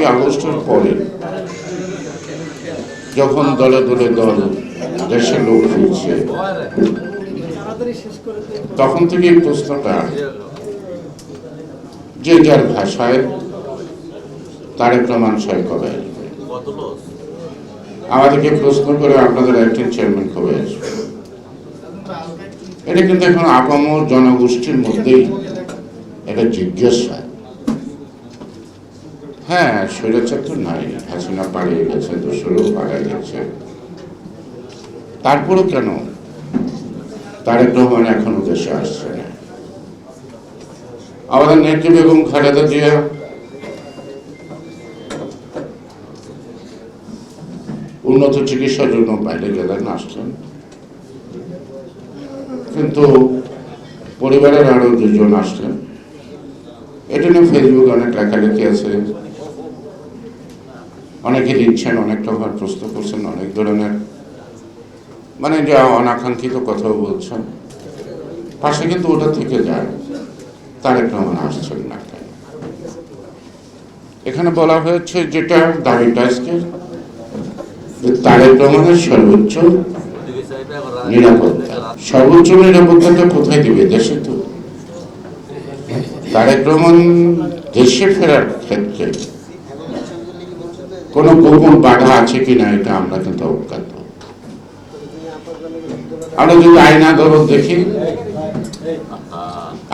পাঁচই আগস্টের পরে যখন দলে দলে দল দেশে লোক ফিরছে, তখন থেকে এই প্রশ্নটা, যে যার ভাষায় তারেক রহমান সাহেব কবে আসবে? আমাদেরকে প্রশ্ন করে আপনাদের একজন চেয়ারম্যান কবে আসবে? এটা কিন্তু এখন আপামর জনগোষ্ঠীর মধ্যেই এটা জিজ্ঞাসা। হ্যাঁ স্বৈরাচার তো নাই, হাসিনা পালিয়ে গেছে, দোসরও পালিয়ে গেছে। তারপরও কেন? তারেক রহমান এখনও দেশে আসছে না। আমাদের নেত্রী বেগম খালেদা জিয়া, উন্নত চিকিৎসার জন্য বাইরে গেলেন আসলেন কিন্তু পরিবারের আরও দুজন আসলেন এটা নিয়ে ফেসবুকে অনেক লেখালেখি আছে। অনেকে লিখছেন অনেকটা আবার প্রশ্ন করছেন, অনেক ধরনের মানে যে অনাকাঙ্ক্ষিত কথাও বলছেন। পাশে কিন্তু ওটা থেকে যায়। তারেক রহমান আসছেন না এখানে বলা হয়েছে যেটা দাবিটা আজকে তারেক রহমানের সর্বোচ্চ নিরাপত্তা। সর্বোচ্চ নিরাপত্তাটা কোথায় দিবে? দেশে তো। তারেক রহমান দেশে ফেরার ক্ষেত্রে কোনো গোপন বাধা আছে কিনা এটা আমরা কিন্তু অজ্ঞাত আমরা যদি আইন দেখি,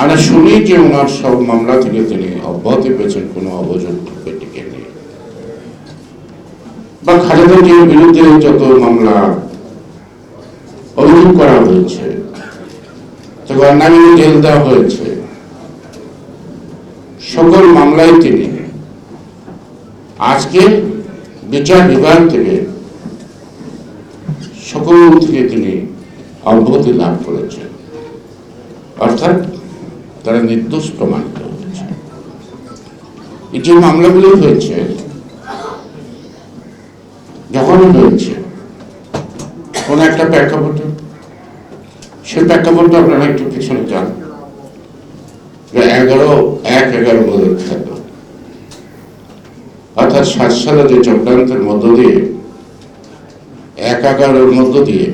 আমরা শুনি যে ওনার সব মামলা থেকে তিনি অব্যাহতি পেয়েছেন, কোনো অভিযোগ টিকে নেই বা খালেদা জিয়ার বিরুদ্ধে যত মামলা অভিযোগ করা হয়েছে তখন নামিয়ে জেল দেওয়া হয়েছে, সকল মামলায় তিনি আজকে বিচার বিভাগ থেকে, সকল থেকে তিনি অব্যাহতি লাভ করেছেন। অর্থাৎ তারা নির্দোষ প্রমাণিত হয়েছে। এই যে মামলাগুলি হয়েছে, যখন হয়েছে, কোন একটা প্রেক্ষাপটে, সেই প্রেক্ষাপটটা আপনারা একটু পিছনে যান। এগারো, এক এগারো বলে অর্থাৎ সাত সালে যে চক্রান্তের মধ্য দিয়ে, এক এগারোর মধ্য দিয়ে,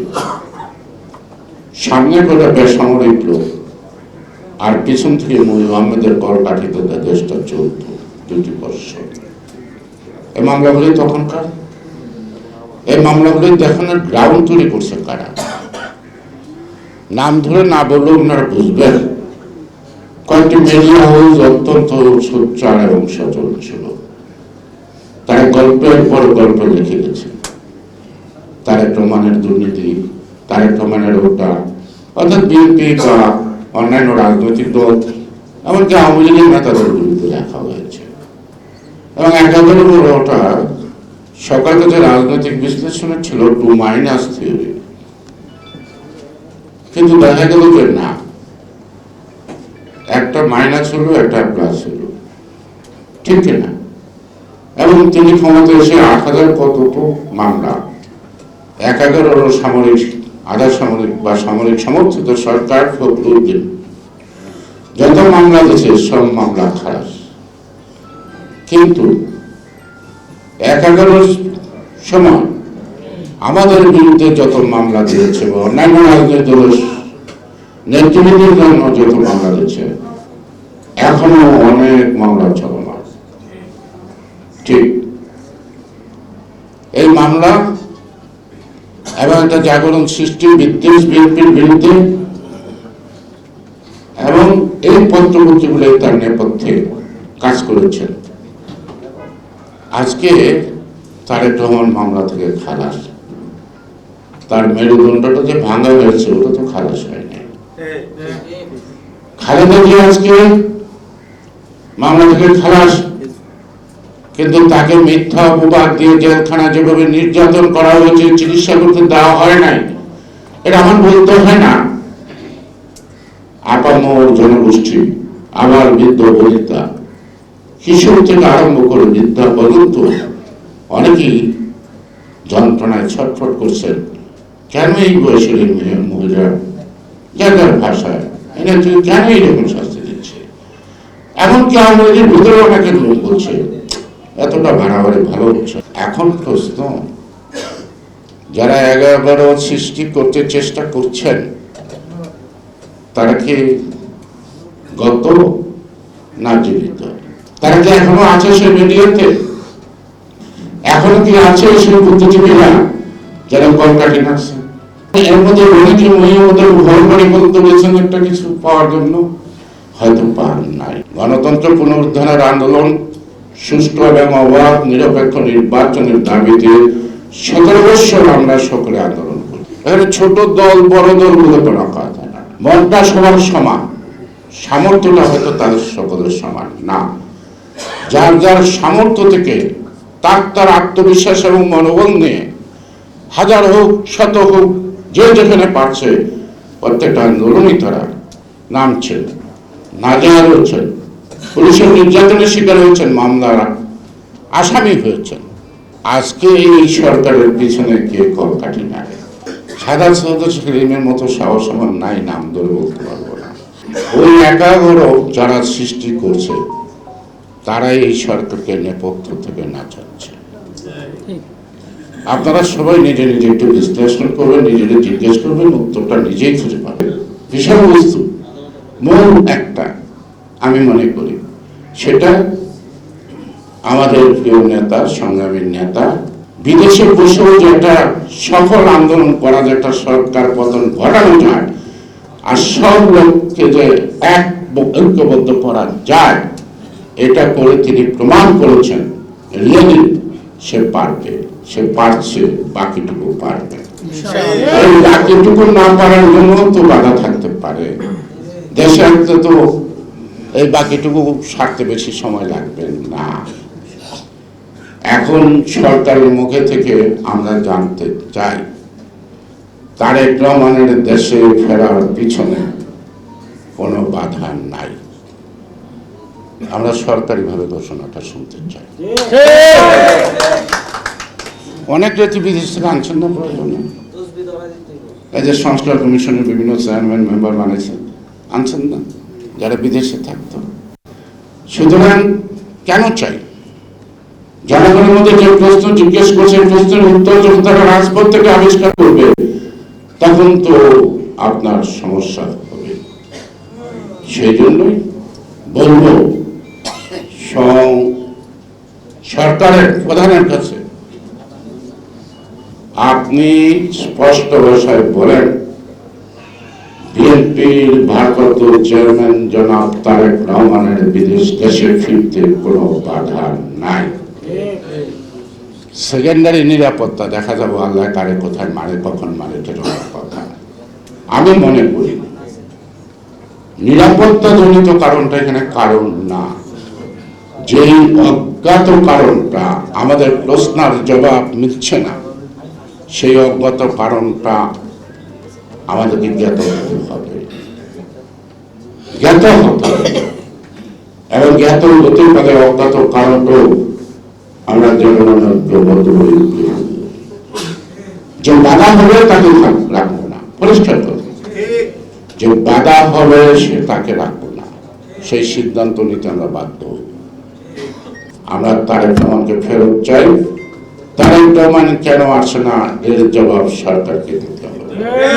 সামনে করে বেসামরিক লোক, আর পিছন থেকে মুই আহমেদের কর কাঠিত দেশটা চলত দুটি বৎসর। এই মামলাগুলি তখনকার এই মামলাগুলি দেখানোর গ্রাউন্ড তৈরি করছে কারা? নাম ধরে না বললেও আপনারা বুঝবেন। কয়েকটি মিডিয়া হাউস অত্যন্ত সোচ্চার এবং সচল ছিল। তারা গল্পের পর গল্প লিখে গেছে তারেক রহমানের দুর্নীতি, তারেক রহমানের ওটা অর্থাৎ বিএনপি বা অন্যান্য রাজনৈতিক দল, এমনকি আওয়ামী লীগের নেতাদের বিরুদ্ধে লেখা হয়েছে। এবং একাধারে ওটা সকাল যে রাজনৈতিক বিশ্লেষণে ছিল, টু মাইনাস থিওরি। কিন্তু দেখা গেল যে না, একটা মাইনাস হলো, একটা প্লাস হলো। ঠিক না? এবং তিনি ক্ষমতা এসে আট হাজার কত মামলা, এক এগারো সামরিক, আধা সামরিক বা সামরিক সমর্থিত সরকার ফখরুদ্দিন যত মামলা দিয়েছে সব মামলা খারাপ কিন্তু এক এগারোর সময় আমাদের বিরুদ্ধে যত মামলা দিয়েছে অন্যান্য রাজনৈতিক দলের নেতৃবৃন্দের জন্য যত মামলা দিয়েছে, এখনও অনেক মামলা চলমান ঠিক এই মামলা এবং একটা জাগরণ সৃষ্টি, বিদ্বেষ, বিএনপির বিরুদ্ধে এবং এই পত্রপত্রগুলো তার নেপথ্যে কাজ করেছেন। আজকে তারেক রহমান মামলা থেকে খালাস। তার মেরুদণ্ডটা যে ভাঙা হয়েছে, ওটা তো খালাস হয়নি খালেদা জিয়া আজকে মামলা থেকে খালাস। কিন্তু তাকে মিথ্যা অপবাদ দিয়ে জেলখানা যেভাবে নির্যাতন করা হয়েছে, চিকিৎসা করতে দেওয়া হয় নাই, এটা আমার বলতে হয় না। আপামর জনগোষ্ঠী, আবার বৃদ্ধ বনিতা, কিশোর থেকে আরম্ভ করে বৃদ্ধা পর্যন্ত অনেকেই যন্ত্রণায় ছটফট করছেন। কেন এই বয়সের মহিলা যার ভাষায়? এনে তুই কেন এইরকম শাস্তি দিচ্ছে? এমনকি আমাদের ভিতরে অনেকে বলছে। এতটা বাড়াবাড়ি ভালো হচ্ছে এখন প্রশ্ন, যারা এগারো সৃষ্টি করতে চেষ্টা করছেন, তারা কি গত না জীবিত? তারা কি এখনও আছে সে মিডিয়াতে? এখনও কি আছে সেই বুদ্ধিজীবীরা যারা কলকাঠি নাড়ছে এর মধ্যে অনেকে মহিলাদের ঘর বাড়ি পর্যন্ত গেছেন একটা কিছু পাওয়ার জন্য। হয়তো পান নাই। গণতন্ত্র পুনরুদ্ধারের আন্দোলন সুষ্ঠু এবং অবাধ নিরপেক্ষ নির্বাচনের দাবিতে সতেরো আমরা সকলে আন্দোলন করি। ছোট দল, বড় দল বলে কোনো কথা না মনটা সবার সমান, সামর্থ্যটা হয়তো তাদের সকলের সমান না। যার যার সামর্থ্য থেকে তার তার আত্মবিশ্বাস এবং মনোবল নিয়ে হাজার হোক, শত হোক, যে যেখানে পারছে, প্রত্যেকটা আন্দোলনই তারা নামছেন নাজাহার হচ্ছেন পুলিশের নির্যাতনের শিকার হয়েছেন মামলার আসামি হয়েছেন। আজকে এই সরকারের পিছনে কে কলকাঠি নাড়ে সাদা সৌদ সেলিমের মতো সাহস আমার নাই, নাম ধরে বলতে পারব না। ওই একাগ্র যারা সৃষ্টি করছে, তারাই এই সরকারকে নেপথ্য থেকে নাচাচ্ছে। আপনারা সবাই নিজে নিজে একটু বিশ্লেষণ করবেন নিজেদের জিজ্ঞেস করবেন, উত্তরটা নিজেই খুঁজে পাবেন। বিষয়বস্তু, মূল একটা আমি মনে করি সেটা আমাদের প্রিয় নেতা সংগ্রামী নেতা বিদেশে বসেও যে একটা সফল আন্দোলন করা যেটা সরকার পতন ঘটানো যায় আর সব লোককে যে এক ঐক্যবদ্ধ করা যায় এটা করে তিনি প্রমাণ করেছেন রিয়েলি সে পারবে সে পারছে বাকিটুকু পারবে। বাকিটুকু না পারার জন্য তো বাধা থাকতে পারে। দেশে তো এই বাকিটুকু সারতে বেশি সময় লাগবে না। এখন সরকারের মুখে থেকে আমরা জানতে চাই, তারেক রহমানের দেশে ফেরার পিছনে কোনো বাধা নাই। আমরা সরকারিভাবে ঘোষণাটা শুনতে চাই। অনেক রেতি বিদেশ থেকে আনছেন না প্রয়োজনে? এই যে সংস্কার কমিশনের বিভিন্ন চেয়ারম্যান, মেম্বার বানিয়েছেন আনছেন না? যারা বিদেশে থাকতো। সুতরাং কেন চাই? জনগণের মধ্যে যে প্রশ্ন জিজ্ঞেস করছে প্রশ্নের উত্তর যখন তারা রাজপথ থেকে আবিষ্কার করবে, তখন তো আপনার সমস্যা হবে। সেই জন্যই বলব সরকারের, প্রধানের কাছে, আপনি স্পষ্ট ভাষায় বলেন বিএনপির ভারপ্রাপ্ত চেয়ারম্যান জনাব তারেক রহমানের বিদেশ দেশে ফিরতে কোনো বাধা নাই। সেকেন্ডারি নিরাপত্তা, দেখা যাব আল্লাহ কারে কোথায় মারে, কখন মারে জনের কথা। আমি মনে করি, নিরাপত্তা জনিত কারণটা এখানে কারণ না। যেই অজ্ঞাত কারণটা, আমাদের প্রশ্নের জবাব মিলছে না, সেই অজ্ঞাত কারণটা আমাদেরকে জ্ঞাত হতে হবে জ্ঞাত হতে এবং জ্ঞাত হতে পারে অজ্ঞাত কারণটাও আমরা জনগণের যে বাধা হবে তাকে রাখব না, পরিষ্কার কথা। যে বাধা হবে সে তাকে রাখব না। সেই সিদ্ধান্ত নিতে আমরা বাধ্য আমরা তারেক রহমানকে ফেরত চাই। তারেক রহমান কেন আসে না? এর জবাব সরকারকে দিতে হবে।